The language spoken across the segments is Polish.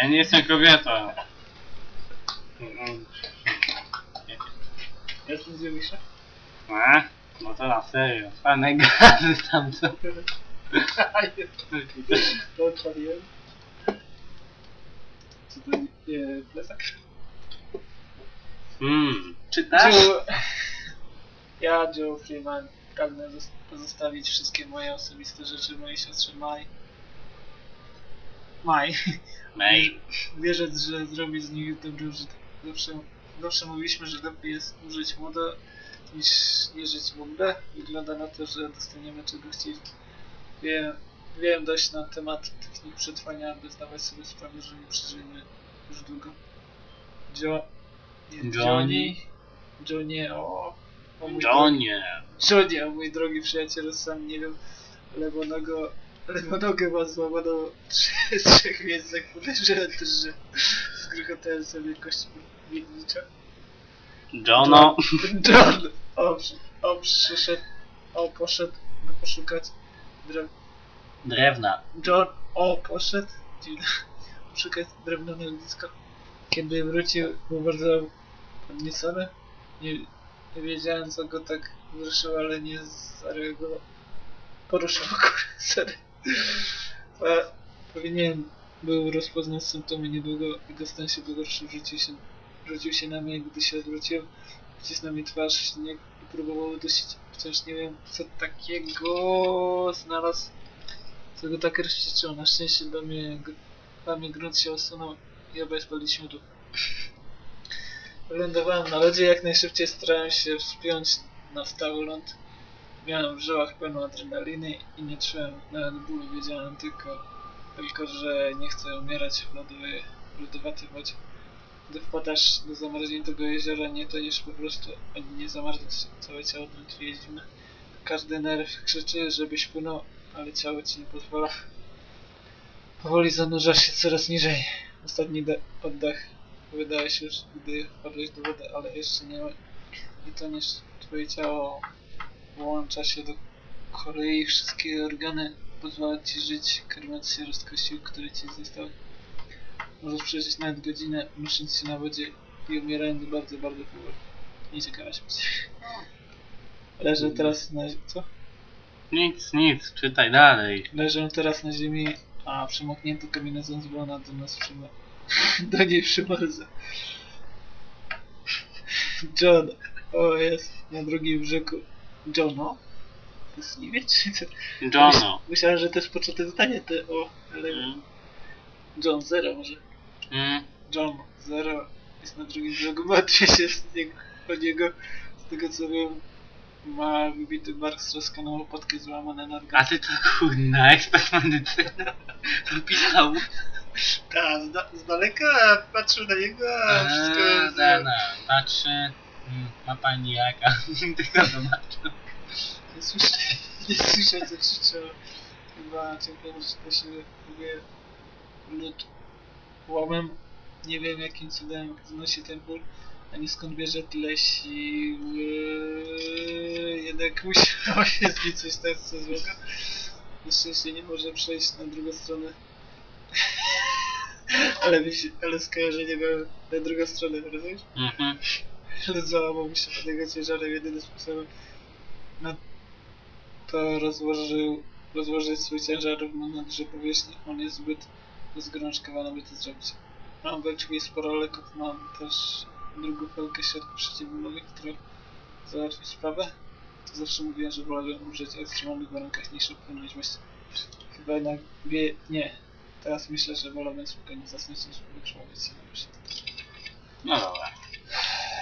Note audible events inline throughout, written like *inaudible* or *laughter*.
Ja nie jestem kobietą. Jestem z Jowisza. A? No to na serio. Pane gazy tam co? *laughs* To odpaliłem. Co to nie plecak? Hmm. Czytasz? Ja, Joe Freeman, pragnę zos- pozostawić wszystkie moje osobiste rzeczy mojej siostrze Maj. Maj. *laughs* Że zrobi z nich dobry użytek. Zawsze, zawsze mówiliśmy, że lepiej jest użyć młodo niż nie żyć w ogóle. Wygląda na to, że dostaniemy czego chcieli. Wiem, wiem dość na temat technik przetrwania, aby zdawać sobie sprawę, że nie przeżyjemy już długo. Nie, Johnny. Johnny, o... o. Johnny, o mój drogi przyjacielu, sam nie wiem, lewonogo, lewonogę ma złamaną trzy- z *laughs* trzech miejscach, podejrzewam też, że zgrychotałem sobie kość miednicza. Jono. John, o, o przyszedł, o poszedł, by poszukać drew... Drewna. John, o poszedł, poszukać drewna na ognisko. Kiedy wrócił, był bardzo podniecony. Nie, nie wiedziałem co go tak wzruszyło, ale nie zareagował. Poruszył. A, *laughs* Powinien był rozpoznać symptomy niedługo, jego stan się pogorszył, rzucił się, rzucił się na mnie, gdy się odwrócił. Wcisnął mi twarz śnieg i próbował udusić. Wciąż nie wiem, co takiego znalazł, co go tak rozwścieczyło. Na szczęście do mnie, dla mnie grunt się osunął i obaj spaliśmy duch. Wylądowałem na lodzie, jak najszybciej starałem się wspiąć na stały ląd. Miałem w żyłach pełną adrenaliny i nie czułem nawet bólu, wiedziałem tylko, tylko że nie chcę umierać w lodowej, lodowatej wodzie. Gdy wpadasz do zamarzniętego jeziora, nie toniesz po prostu, ani nie zamarzniesz, całe ciało drętwi jest zimne. Każdy nerw krzyczy, żebyś płynął, ale ciało ci nie pozwala. Powoli zanurzasz się coraz niżej. Ostatni de- oddech wydaje się już, gdy wpadłeś do wody, ale jeszcze nie, nie toniesz. Twoje ciało włącza się do kolei, wszystkie organy pozwala ci żyć, karmiąc się rozkości, które ci zostały. Możesz przeżyć nawet godzinę, unosząc się na wodzie i umierając bardzo, bardzo powoli. Nieciekawa śmierć. Leżę teraz na... co? Nic, nic. Czytaj dalej. Leżę teraz na ziemi, a przemoknięty kombinezon z do nas przyma... *laughs* do niej przymarza. John, o jest, na drugim brzegu. Johno? To jest Niemiec? *laughs* Jono. Myślałem, że to jest początek zdania, te o, ale... Mm. John Zero może. Mm. John Zero jest na drugim brzegu, martwię się z niego, o niego, z tego co wiem. Ma wybity bark, stroskaną łopatkę złamane na A ty to kurna, ekspert medycyny. Napisał. Tak, z, da- z daleka patrzył na niego, a wszystko Eee, jest... Dana, patrzy. Ma pani jaka. *laughs* Tylko zobaczył. Nie słyszę, nie słyszę co krzyczało. Chyba że to się próbuje lód łomem. Nie wiem jakim cudem znosi ten ból, ani skąd bierze tyle siły. Jednak musiało się z nim coś tak co złego. Na szczęście nie może przejść na drugą stronę. *laughs* ale, ale skojarzenie miałem na drugą stronę, rozumiesz? Mhm. Załamał się pod jego ciężarem jedynym sposobem na to rozłożył, rozłożyć swój ciężar na duże powierzchni. On jest zbyt zgorączkowany, aby to zrobić. Mam we krwi sporo leków, mam też drugą felkę środków przeciwbólowych, która załatwi sprawę. To zawsze mówiłem, że wolałbym umrzeć w ekstremalnych warunkach niż właśnie. Chyba jednak wie, nie. Teraz myślę, że wolałbym spokojnie zasnąć niż wykrwawić się na myśli. No dobra.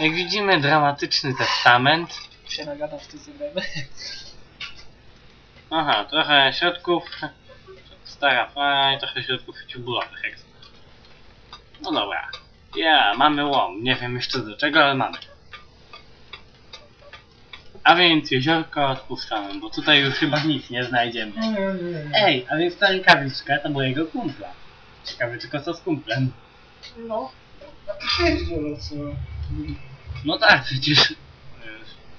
Jak widzimy, dramatyczny testament. Się nagadam w zagramy. Aha, trochę środków. Stara fara i trochę środków ciubulowych. jak zwykle. No dobra. Ja, mamy łom. Nie wiem jeszcze do czego, ale mamy. A więc jeziorko odpuszczamy, bo tutaj już chyba nic nie znajdziemy. Ej, a więc ta rękawiczka to mojego kumpla. Ciekawe tylko co z kumplem. No, a to się jeździło, co... No tak, przecież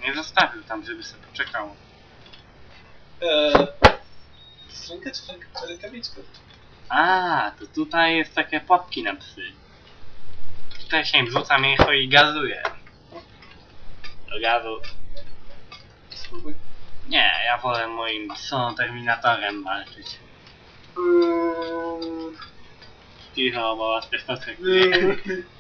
nie zostawił tam, żeby sobie poczekało. Eee... To ręka czy ręka- rękawiczka? A, to tutaj jest takie popki na psy. Tutaj się wrzuca mięcho i gazuje. Do gazu. Spróbuj. Nie, ja wolę moim sonoterminatorem walczyć. Cicho, bo spieszkotek *laughs*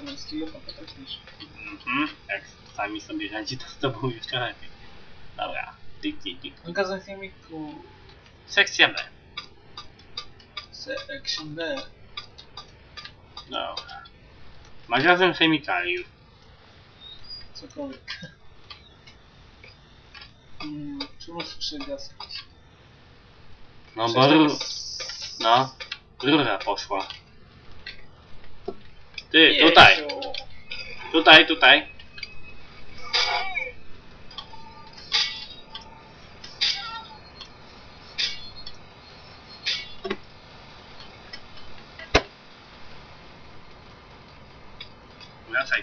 nie. Zamiast kilofa potrafisz. Mhm, jak sami sobie radzi, to z tobą jeszcze lepiej. Dobra. Tik, tik, tik. Magazyn filmiku Sekcja B. Section B. Dobra. Magazyn chemikaliów. Cokolwiek. Czemu słyszę gaz jakiś? No bo ru... No. Rura poszła. Ty, tutaj. Tutaj, tutaj. Wracaj.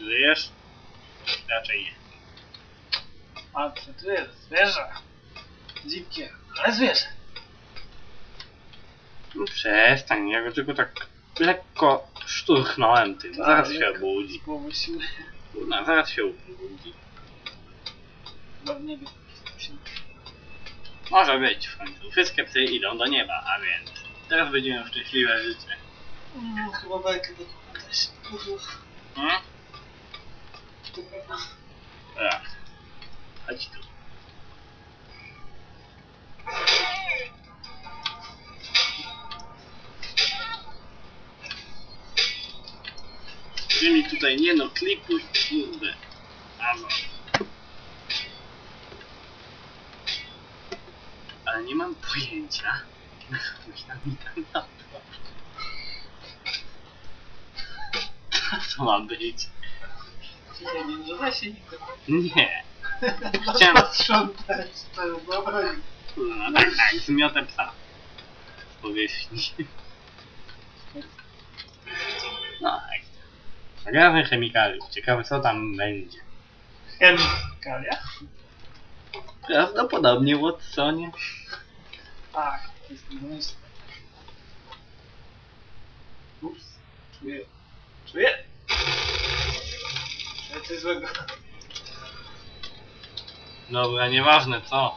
Żyjesz? Raczej nie. A, co tu jest? Zwierzę. Dzikie, ale zwierzę. No Przestań, ja go tylko tak lekko szturchnąłem tym. Zaraz się Tak. obudzi. Siły. No, zaraz się obudzi. Chyba w niebie. Może być w końcu. Wszystkie psy idą do nieba, a więc teraz będziemy szczęśliwe życie. Mm, chyba bajkę do. Uff, Hmm? Tak. Chodź tu. Ty mi tutaj nie no, klikuj, kurde. Albo. Ale nie mam pojęcia. Myślałem, tam na to. Co to ma być? Nie się nikogo. Nie. Chciałem- sprzątać twoją broń. No tak, tak, zmiotę psa. Z powierzchni. No, tak. Magazyn chemikaliów. Ciekawe co tam będzie. Chemikalia? Prawdopodobnie Watsonie. Tak, to jest pomysł. Ups, czuję. Czuję! Czuję coś złego. Dobra, nieważne co.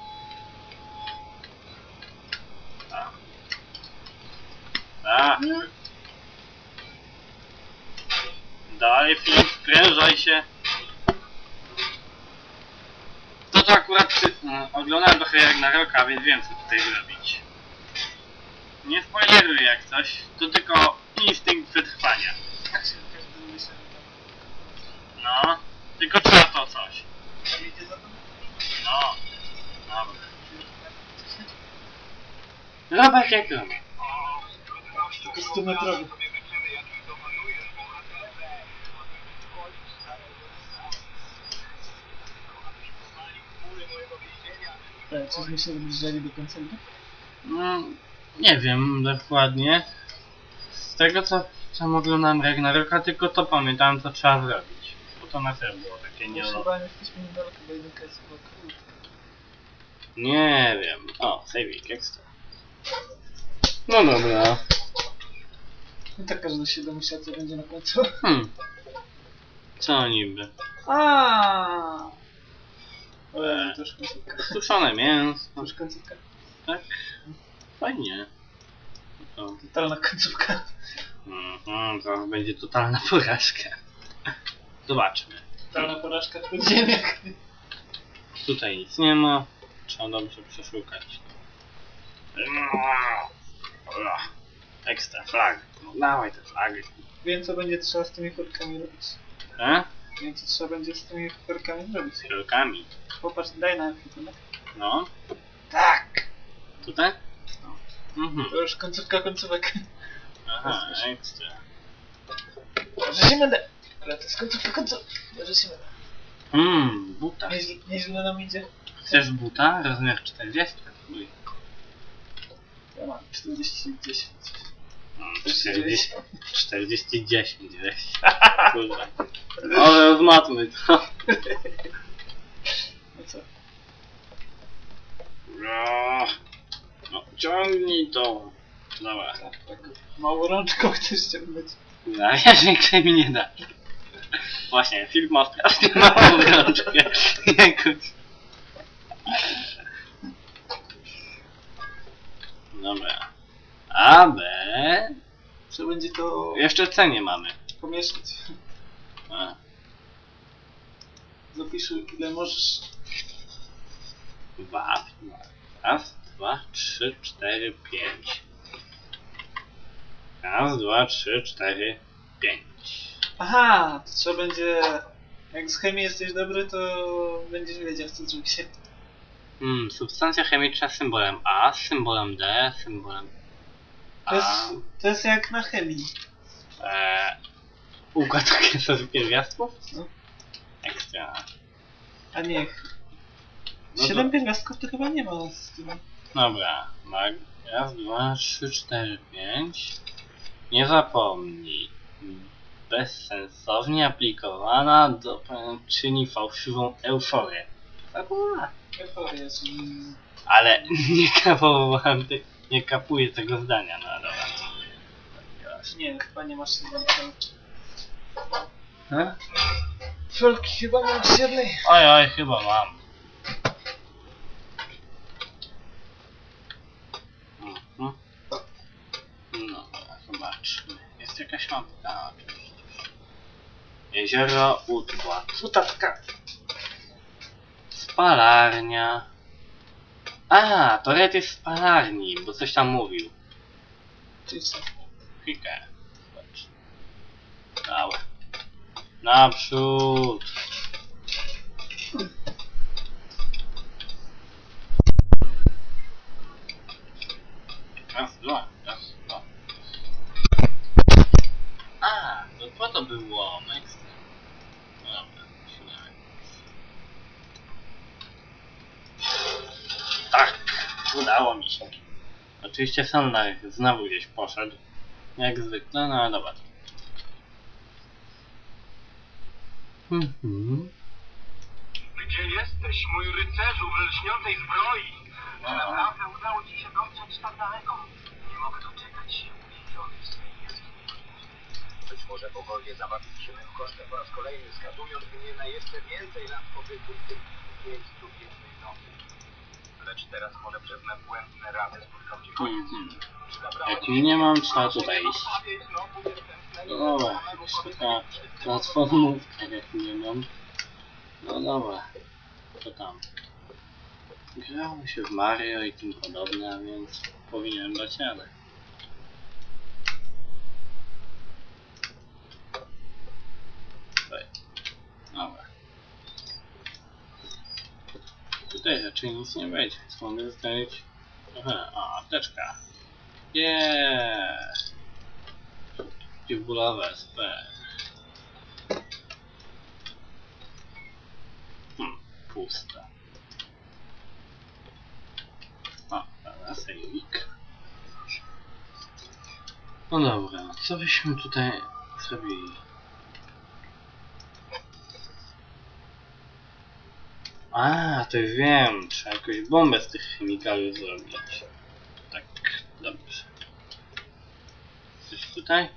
A. A. Dalej film, sprężaj się. To to akurat przy, no, oglądałem trochę jak na roka, więc wiem co tutaj zrobić. Nie spoileruję jak coś, to tylko instynkt przetrwania. Tak No, tylko trzeba to coś. że tam idzie za mną. No, dobra. Robak jak robak. Tylko 100 metrowy. Tak, coś mi się zbliżali do końca? No, nie wiem dokładnie. Z tego co, co oglądałem Ragnaroka, tylko to pamiętałem co trzeba zrobić. To na serio było takie nie... Chyba jesteśmy niedaleko, bo jedynka jest chyba krótka. Nie wiem. O, saving extra. No dobra. No tak każdy się domyśla, co będzie na końcu. Hmm. Co niby? Aaaa! Ale to już końcówka. Suszone mięso. To już końcówka. Tak? Fajnie. To, Totalna końcówka. mhm, to będzie totalna porażka. Zobaczmy. Totalna porażka w podziemiach. Tutaj nic nie ma. Trzeba dobrze przeszukać. Dobra. Ekstra flag. No dawaj te flagi. Wiem co będzie trzeba z tymi chórkami robić. E? Wiem co trzeba będzie z tymi chórkami zrobić. Z wielkami. Popatrz, daj na chwilę. No. Tak! Tutaj? Mhm. To już końcówka końcówek. Aha, ekstra. Może się mylę. Ale to końcówek. Może się mylę. Mmm, buta. Nieźle, nieźle nam idzie. Chcesz buta? Rozmiar 40. Twój. Ja mam 40, 10. Mm, Coś 40, 40 10 weź. *laughs* Kurwa. Ale odmatmy to. No co? No, no ciągnij to. Dobra. Tak, tak. Małą rączką chcesz ciągnąć. No, *laughs* wiesz, większej mi nie da. Właśnie, film ma strasznie *laughs* małą. Jakoś. Dobra. A, B. Trzeba będzie to Jeszcze C nie mamy. pomieszać. A. Zapisz ile możesz. Dwa. Raz, dwa, trzy, cztery, pięć. Raz, dwa, trzy, cztery, pięć. Aha, to trzeba będzie. Jak z chemii jesteś dobry, to będziesz wiedział co zrobić. Hmm, substancja chemiczna z symbolem A, z symbolem D, z symbolem To A. jest, to jest jak na chemii. Eee, układ okresowy pierwiastków? No. Ekstra. A nie. No to- Siedem pierwiastków to chyba nie ma z tym. Dobra, mag. Raz, dwa, trzy, cztery, pięć. Nie zapomnij. Bezsensownie aplikowana do czyni fałszywą euforię. Fabuła. Euforia, czyli... Ale *laughs* nie kapowałem ty, nie kapuję tego zdania, no dobra. Nie, chyba nie masz jednej? Felki chyba nie masz jednej. Oj, oj, chyba mam. Mhm. No, zobaczmy. Jest jakaś mapka. oczywiście. Jezioro Utła. Utatka. Spalarnia. A, to Red jest w spalarni, bo coś tam mówił. Czyli co? Chwilkę. Dobra. Naprzód. Raz, dwa, raz, dwa. A, to po to był łom, ekstra. No Dobra, siódemy. Tak, udało mi się. Oczywiście Sandar znowu gdzieś poszedł. Jak zwykle, no ale dobra. Mhm. Gdzie jesteś, mój rycerzu w lśniącej zbroi? Czy naprawdę udało ci się dotrzeć tak daleko? Nie mogę doczekać się uwięziony w swej jaskini. Być może bogowie zabawili się kosztem po raz kolejny, skazując mnie na jeszcze więcej lat pobytu w tym miejscu wiecznej nocy. Lecz teraz może przez me błędne rady spotkał cię koniec. Jak nie mam, trzeba tutaj iść. cię znowu jestem w stanie No dobra, platformówka jak nie mam. No dobra, co tam? Grało się w Mario i tym podobne, a więc powinienem dać radę. Tutaj. Dobra. Tutaj raczej nic nie będzie, więc mogę zostawić trochę. A, apteczka. Yeah! Przeciwbólowe, super. Hmm, pusta. O, dobra, sejmik. No dobra, co byśmy tutaj zrobili? A, to już wiem, trzeba jakąś bombę z tych chemikaliów zrobić. Tak, dobrze. Coś tutaj?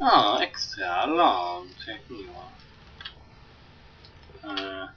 O, ekstra, ląd, jak miło. Eee,